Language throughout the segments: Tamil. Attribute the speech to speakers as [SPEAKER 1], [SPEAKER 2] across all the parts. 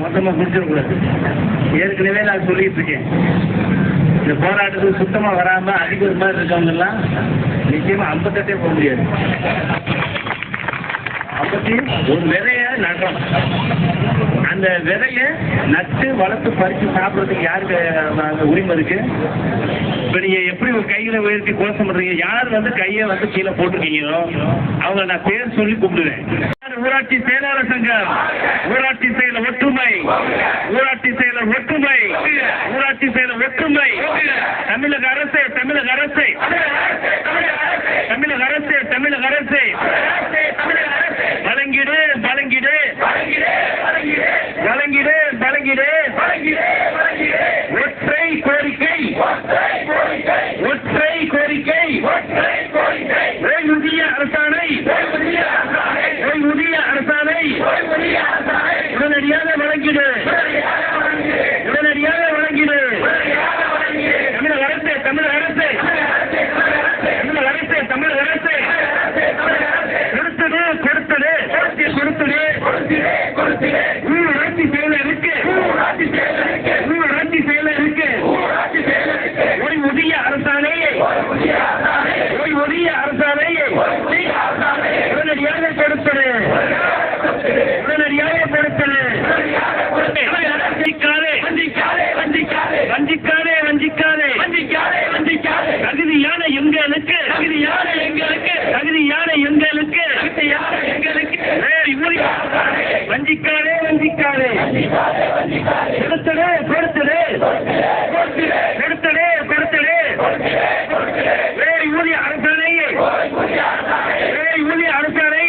[SPEAKER 1] மொத்தமாக முடிச்சிடக்கூடாது ஏற்கனவே நான் சொல்லிட்டு இருக்கேன். இந்த போராட்டத்துக்கு சுத்தமாக வராமல் அடிக்கிற மாதிரி இருக்கவங்கெல்லாம் நிச்சயமாக ஐம்பத்தெட்டே போக முடியாது. ஐம்பத்தி ஒரு நிறைய நடனம் அந்த விதைய நட்டு வளர்த்து பறித்து சாப்பிட்றதுக்கு யாருக்கு உரிமை இருக்கு? இப்போ நீங்கள் எப்படி கையில் உயர்த்தி கோஷம் பண்ணுறீங்க யார் வந்து கையை வந்து கீழே போட்டிருக்கீங்களோ அவங்க நான் பேர் சொல்லி கூப்பிடுவேன் ஊராட்சி செயலாளர் சங்கம்? ஊராட்சி செயல ஒற்றுமை. ஊராட்சி செயல ஒற்றுமை. ஊராட்சி செயல ஒற்றுமை. தமிழக அரசு தமிழக அரசு. தமிழக அரசு தமிழக அரசு. Out of town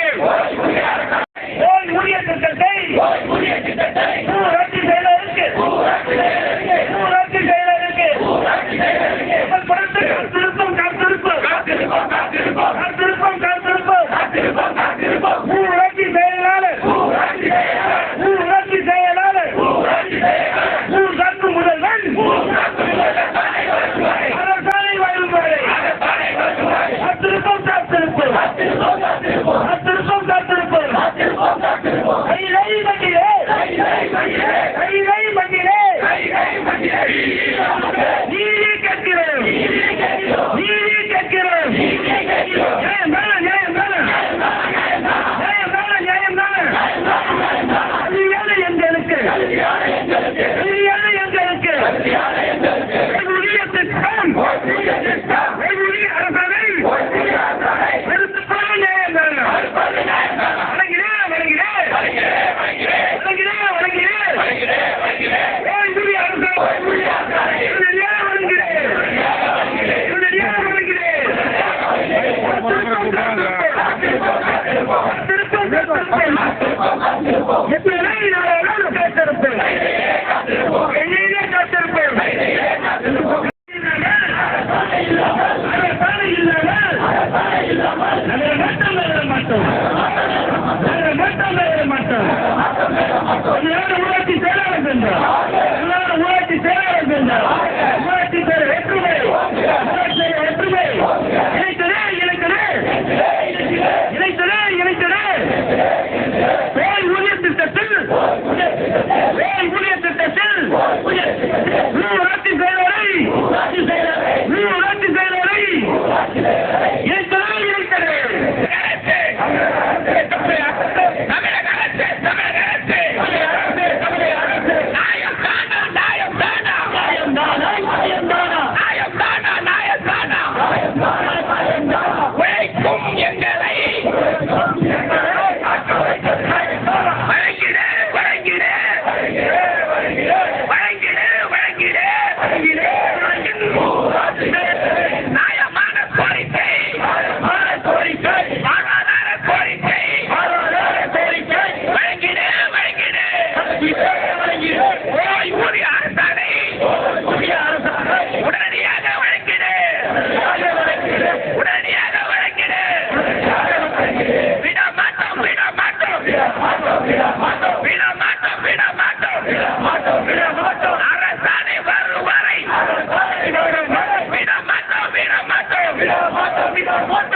[SPEAKER 1] எல்லாரும் ஊராட்சி செயலாளர் சென்றார். எல்லாரும் ஊராட்சி செயலாளர் சென்றார்.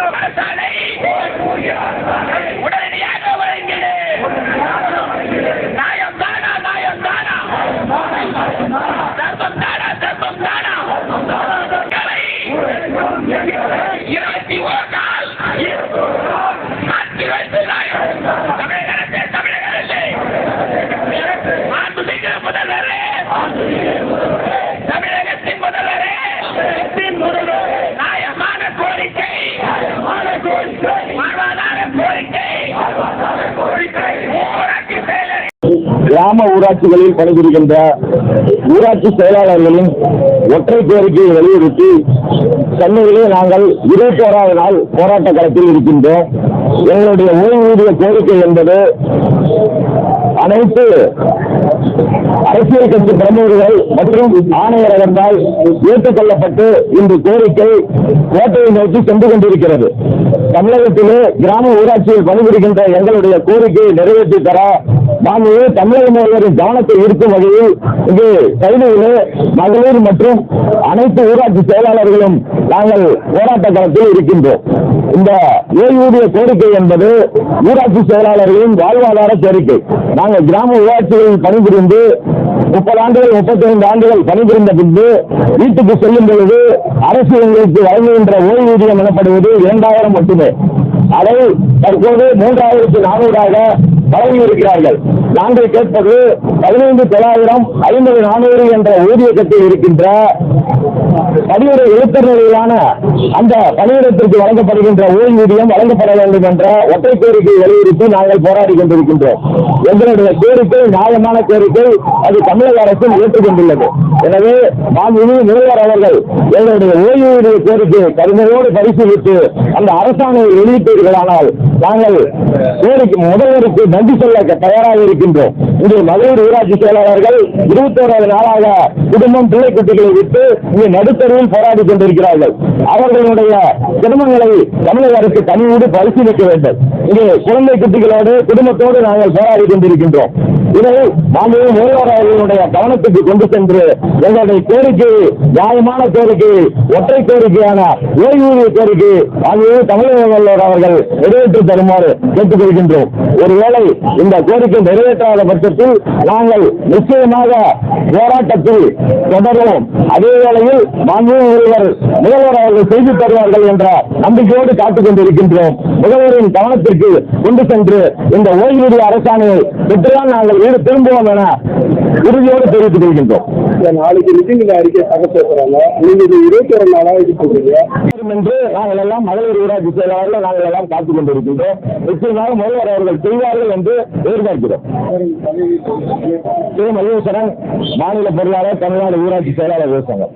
[SPEAKER 2] ஓய்வூதியோர் மோட்டோ அரசாணை உடனடியாக வழங்கிடு நியாயம் தானா நியாயம் தானா தர்மம் தானா தர்மம் தானா இருபத்தி நாள் வைத்து நாயம் தமிழக முதல்வரே
[SPEAKER 3] கிராம ஊராட்சிகளில் பணிபுரிகின்ற ஊராட்சி செயலாளர்களின் ஒற்றை கோரிக்கையை வலியுறுத்தி சென்னையிலே நாங்கள் இருபத்தி ஓராவது நாள் போராட்ட களத்தில் இருக்கின்றோம். எங்களுடைய ஓய்வூதிய கோரிக்கை என்பது அனைத்து அரசியல் கட்சி பிரமுகர்கள் மற்றும் ஆணையரகத்தால் ஏற்றுக்கொள்ளப்பட்டு இன்று கோரிக்கை கோட்டையை நோக்கி சென்று கொண்டிருக்கிறது. தமிழகத்திலே கிராம ஊராட்சியில் பணிபுரிகின்ற எங்களுடைய கோரிக்கையை நிறைவேற்றி தர நாம் தமிழக முதல்வரின் கவனத்தை ஈர்க்கும் வகையில் இங்கு கைதிகளே மகளிர் மற்றும் அனைத்து ஊராட்சி செயலாளர்களும் நாங்கள் போராட்ட களத்தில் இருக்கின்றோம். இந்த ஓய்வூதிய கோரிக்கை என்பது ஊராட்சி செயலாளர்களின் வாழ்வாதார கோரிக்கை. நாங்கள் கிராம ஊராட்சிகளில் பணிபுரிந்து முப்பது ஆண்டுகள் முப்பத்தைந்து ஆண்டுகள் பணிபுரிந்த பின்பு வீட்டுக்கு செல்லும் பொழுது அரசு எங்களுக்கு வழங்குகின்ற ஓய்வூதியம் எனப்படுவது இரண்டாயிரம் மட்டுமே. அதை தற்போது மூன்றாயிரத்து நானூறாக வழங்கியிருக்கிறார்கள் நாங்கள் கேட்பது பதினைந்து தொள்ளாயிரம் ஐம்பது நானூறு என்ற ஊதிய கட்டில் இருக்கின்ற பணியிட எழுத்தர் நிலையிலான அந்த பணியிடத்திற்கு வழங்கப்படுகின்ற ஓய்வூதியம் வழங்கப்பட வேண்டும் என்ற ஒற்றை கோரிக்கை வலியுறுத்தி நாங்கள் போராடி கொண்டிருக்கின்றோம். எங்களுடைய கோரிக்கை நியாயமான கோரிக்கை அது தமிழக அரசும் ஏற்றுக்கொண்டுள்ளது. எனவே மாண்புமிகு முதல்வர் அவர்கள் எங்களுடைய ஓய்வூதிய கோரிக்கையை கருமையோடு பரிசீலித்து அந்த அரசாணையை வெளியிட்டீர்களானால் நாங்கள் கோரிக்கை முதல்வருக்கு நன்றி சொல்ல தயாராக இருக்கின்றோம். இங்கே மகளிர் ஊராட்சி செயலாளர்கள் இருபத்தோராவது நாளாக குடும்பம் பிள்ளை குட்டிகளை விட்டு இங்கே நடுத்தருவில் போராடி கொண்டிருக்கிறார்கள். அவர்களுடைய குடும்பங்களை தமிழக அரசு தனியோடு பரிசீலிக்க வேண்டும். இங்கே குழந்தை குட்டிகளோடு குடும்பத்தோடு நாங்கள் போராடி கொண்டிருக்கின்றோம். இதை மாண்பு முதல்வர் அவர்களுடைய கவனத்துக்கு கொண்டு சென்று எங்களுடைய கோரிக்கை நியாயமான கோரிக்கை ஒற்றை கோரிக்கையான ஓய்வூதிய கோரிக்கை ஆகியவை தமிழக முதல்வர் அவர்கள் நிறைவேற்றி தருமாறு கேட்டுக்கொள்கின்றோம். ஒருவேளை இந்த கோரிக்கை நிறைவேற்றாத பட்சத்தில் நாங்கள் நிச்சயமாக போராட்டத்தில் தொடருவோம். அதே வேளையில் மாண்புமிகு முதல்வர் முதல்வர் அவர்கள் செய்து தருவார்கள் என்ற நம்பிக்கையோடு காத்துக் கொண்டிருக்கின்றோம். முதல்வரின் கவனத்திற்கு கொண்டு சென்று இந்த ஓய்வூதிய அரசாணையை பெற்றுதான் நாங்கள் வீடு திரும்புவோம் என உறுதியோடு தெரிவித்துக் கொள்கின்றோம்.
[SPEAKER 4] நாளைக்கு மீட்டிங்ல அறிக்கை தக பேசுறாங்க நீங்க இது இருபத்தி ஒரு நாளா இது சொல்றீங்க
[SPEAKER 3] என்று நாங்கள் எல்லாம் மகளிர் ஊராட்சி செயலாளர்கள் நாங்கள் எல்லாம் காத்துக் கொண்டிருக்கின்றோம். நிச்சயமாக முதல்வர் அவர்கள் செய்வார்கள் என்று எதிர்பார்க்கிறோம். திரு மல்லேஸ்வரன் மாநில பொருளாளர் தமிழ்நாடு ஊராட்சி செயலாளர் சங்கம்